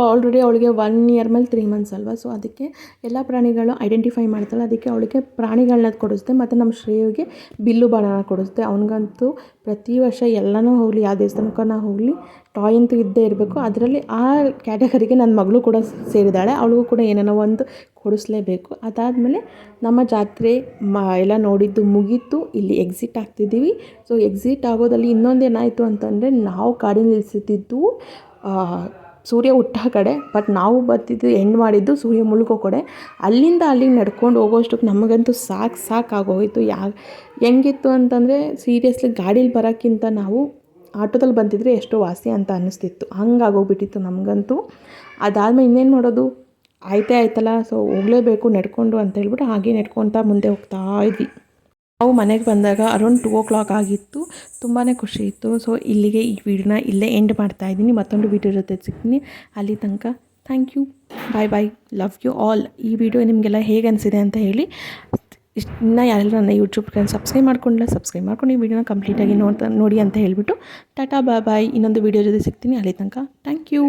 Speaker 3: ಆಲ್ರೆಡಿ ಅವಳಿಗೆ ಒನ್ ಇಯರ್ ಮೇಲೆ ತ್ರೀ ಮಂತ್ಸ್ ಅಲ್ವಾ? ಸೊ ಅದಕ್ಕೆ ಎಲ್ಲ ಪ್ರಾಣಿಗಳು ಐಡೆಂಟಿಫೈ ಮಾಡ್ತಾಳೆ. ಅದಕ್ಕೆ ಅವಳಿಗೆ ಪ್ರಾಣಿಗಳನ್ನ ಕೊಡಿಸ್ದೆ ಮತ್ತು ನಮ್ಮ ಶ್ರೇಯಗೆ ಬಿಲ್ಲು ಬಾಣನ ಕೊಡಿಸ್ದೆ. ಅವನಿಗಂತೂ ಪ್ರತಿ ವರ್ಷ ಎಲ್ಲನೂ ಹೋಗಲಿ ಯಾವ ದೇವಸ್ಥಾನಕ್ಕನ ಹೋಗಲಿ ಟಾಯ್ ಅಂತೂ ಇದ್ದೇ ಇರಬೇಕು. ಅದರಲ್ಲಿ ಆ ಕ್ಯಾಟಗರಿಗೆ ನನ್ನ ಮಗಳು ಕೂಡ ಸೇರಿದ್ದಾಳೆ ಅವಳಿಗೂ ಕೂಡ ಏನೇನೋ ಒಂದು ಕೊಡಿಸ್ಲೇಬೇಕು. ಅದಾದಮೇಲೆ ನಮ್ಮ ಜಾತ್ರೆ ಮ, ಎಲ್ಲ ನೋಡಿದ್ದು ಮುಗೀತು. ಇಲ್ಲಿ ಎಕ್ಸಿಟ್ ಆಗ್ತಿದ್ದೀವಿ. ಸೊ ಎಕ್ಸಿಟ್ ಆಗೋದಲ್ಲಿ ಇನ್ನೊಂದು ಏನಾಯಿತು ಅಂತಂದರೆ ನಾವು ಗಾಡಿ ನಿಲ್ಲಿಸಿದ್ದು ಸೂರ್ಯ ಹುಟ್ಟೋ ಕಡೆ ಬಟ್ ನಾವು ಬರ್ತಿದ್ದು ಎಂಡ್ ಮಾಡಿದ್ದು ಸೂರ್ಯ ಮುಳುಗೋ ಕಡೆ. ಅಲ್ಲಿಂದ ಅಲ್ಲಿಗೆ ನಡ್ಕೊಂಡು ಹೋಗೋಷ್ಟಕ್ಕೆ ನಮಗಂತೂ ಸಾಕು ಸಾಕಾಗೋಯಿತು ಯಾ, ಹೆಂಗಿತ್ತು ಅಂತಂದರೆ ಸೀರಿಯಸ್ಲಿ ಗಾಡೀಲಿ ಬರೋಕ್ಕಿಂತ ನಾವು ಆಟೋದಲ್ಲಿ ಬಂದಿದ್ರೆ ಎಷ್ಟೋ ವಾಸಿ ಅಂತ ಅನ್ನಿಸ್ತಿತ್ತು. ಹಂಗಾಗೋಗ್ಬಿಟ್ಟಿತ್ತು ನಮಗಂತೂ. ಅದಾದಮೇಲೆ ಇನ್ನೇನು ಮಾಡೋದು? ಆಯ್ತೇ ಆಯ್ತಲ್ಲ ಸೊ ಹೋಗಲೇಬೇಕು ನಡ್ಕೊಂಡು ಅಂತ ಹೇಳ್ಬಿಟ್ಟು ಹಾಗೆ ನಡ್ಕೊತಾ ಮುಂದೆ ಹೋಗ್ತಾ ಇದ್ವಿ. ನಾವು ಮನೆಗೆ ಬಂದಾಗ ಅರೌಂಡ್ ಟೂ ಓ ಕ್ಲಾಕ್ ಆಗಿತ್ತು. ತುಂಬಾ ಖುಷಿ ಇತ್ತು. ಸೊ ಇಲ್ಲಿಗೆ ಈ ವಿಡಿಯೋನ ಇಲ್ಲೇ ಎಂಡ್ ಮಾಡ್ತಾ ಇದ್ದೀನಿ. ಮತ್ತೊಂದು ವಿಡಿಯೋ ಜೊತೆ ಸಿಗ್ತೀನಿ. ಅಲ್ಲಿ ತನಕ thank you bye bye love you all ಈ ವಿಡಿಯೋ ನಿಮಗೆಲ್ಲ ಹೇಗೆ ಅನಿಸಿದೆ ಅಂತ ಹೇಳಿ, ಇಷ್ಟು ಇನ್ನೂ ಯಾರೆಲ್ಲ ನನ್ನ ಯೂಟ್ಯೂಬ್ ಸಬ್ಸ್ಕ್ರೈಬ್ ಮಾಡ್ಕೊಂಡಿಲ್ಲ ಸಬ್ಸ್ಕ್ರೈಬ್ ಮಾಡ್ಕೊಂಡು ಈ ವಿಡಿಯೋನ ಕಂಪ್ಲೀಟಾಗಿ ನೋಡ್ತಾ ನೋಡಿ ಅಂತ ಹೇಳಿಬಿಟ್ಟು, ಟಾಟಾ ಬಾಯ್ ಬಾಯ್ ಇನ್ನೊಂದು ವಿಡಿಯೋ ಜೊತೆ ಸಿಗ್ತೀನಿ. ಅಲ್ಲಿ ತನಕ ಥ್ಯಾಂಕ್ ಯು